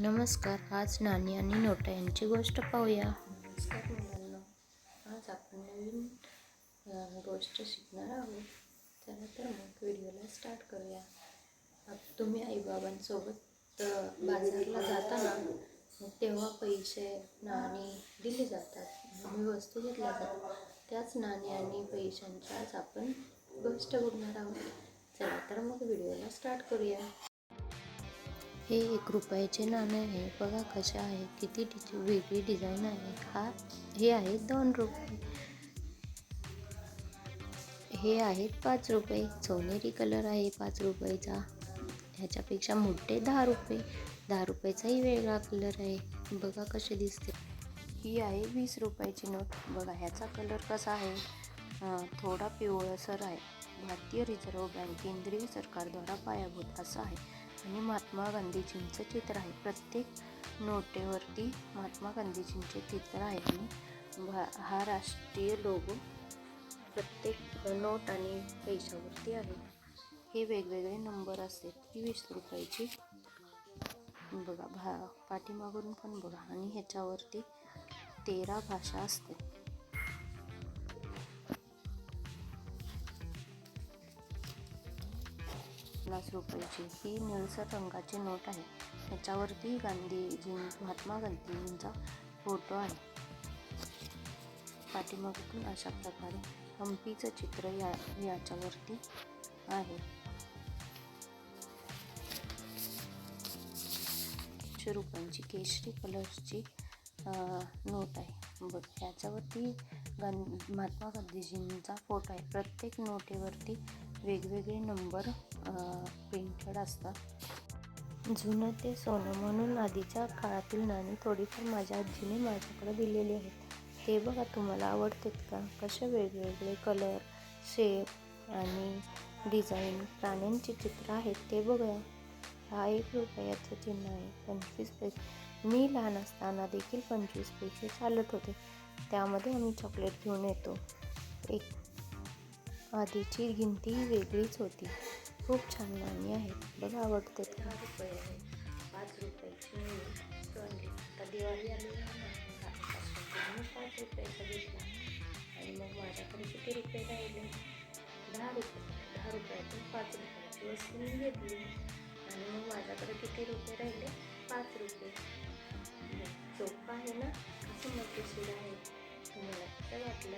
नमस्कार आज नाणी आणि नोटा यांची गोष्ट पाहूया. नमस्कार मुलांना आज आपण नवीन गोष्ट शिकणार आहोत. चला तर मग व्हिडिओला स्टार्ट करूया. आप- तुम्ही आईबाबांसोबत बाजारला जाताना मग तेव्हा पैसे नाणी दिली जातात. तुम्ही वस्तू घेतल्या जातात. त्याच नाणी आणि पैशांची आज आपण गोष्ट बघणार आहोत. चला तर मग व्हिडिओला स्टार्ट करूया. हे एक रुपयाचे नाणे आहे. बघा कसे आहे. किती वेगळी डिझाईन आहे. हा हे आहे दोन रुपये. हे आहेत पाच रुपये. सोनेरी कलर आहे पाच रुपयाचा. ह्याच्यापेक्षा मोठे दहा रुपये. दहा रुपयाचाही वेगळा कलर आहे. बघा कसे दिसते. ही आहे वीस रुपयाची नोट. बघा ह्याचा कलर कसा आहे. थोडा पिवळसर आहे. भारतीय रिझर्व्ह बँक केंद्रीय सरकारद्वारा पायाभूत असा आहे. आणि महात्मा गांधीजींचं चित्र आहे. प्रत्येक नोटेवरती महात्मा गांधीजींचे चित्र आहे. आणि भा हा राष्ट्रीय लोगो प्रत्येक नोट आणि पैशावरती आहे. हे वेगवेगळे नंबर असतात. ही वीस रुपयाची. बघा भा पाठीमागून पण बघा. आणि ह्याच्यावरती तेरा भाषा असते पन्नास रुपयाची ही निळसर रंगाची नोट आहे. त्याच्यावरती गांधीजी महात्मा गांधीजींचा फोटो आहे. पाठीमागून अशा प्रकारे हम्पीचं चित्र या याच्यावरती आहे. पाचशे रुपयांची केशरी कलरची नोट आहे. बघ ह्याच्यावरती गां महात्मा गांधीजींचा फोटो आहे. प्रत्येक नोटेवरती वेगवेगळे नंबर प्रिंटेड असतात. जुनं ते सोनं म्हणून आधीच्या काळातील नाणी थोडीफार माझ्या आजीने माझ्याकडे दिलेली आहेत. ते बघा तुम्हाला आवडतात का? कसे वेगवेगळे कलर शेप आणि डिझाईन प्राण्यांची चित्र आहेत ते बघा. हा एक रुपयाचं चिन्ह आहे पंचवीस पैसे. मी लहान असताना देखील पंचवीस पैसे चालत होते. त्यामध्ये आम्ही चॉकलेट घेऊन येतो. एक आधीची गिनती वेगळीच होती. खूप छान नाणी आहेत. बघा आवडते दहा रुपये पाच रुपयाची मी आता दिवाळी आली मी पाच रुपयाचा घेतला आणि मग माझ्याकडे किती रुपये राहिले? दहा रुपये. दहा रुपयातून पाच रुपयाची वस्तू मी घेतली आणि मग माझ्याकडे किती रुपये राहिले? पाच रुपये. सोपं आहे ना? असं मजेशीर आहे. तुम्हाला कसं वाटलं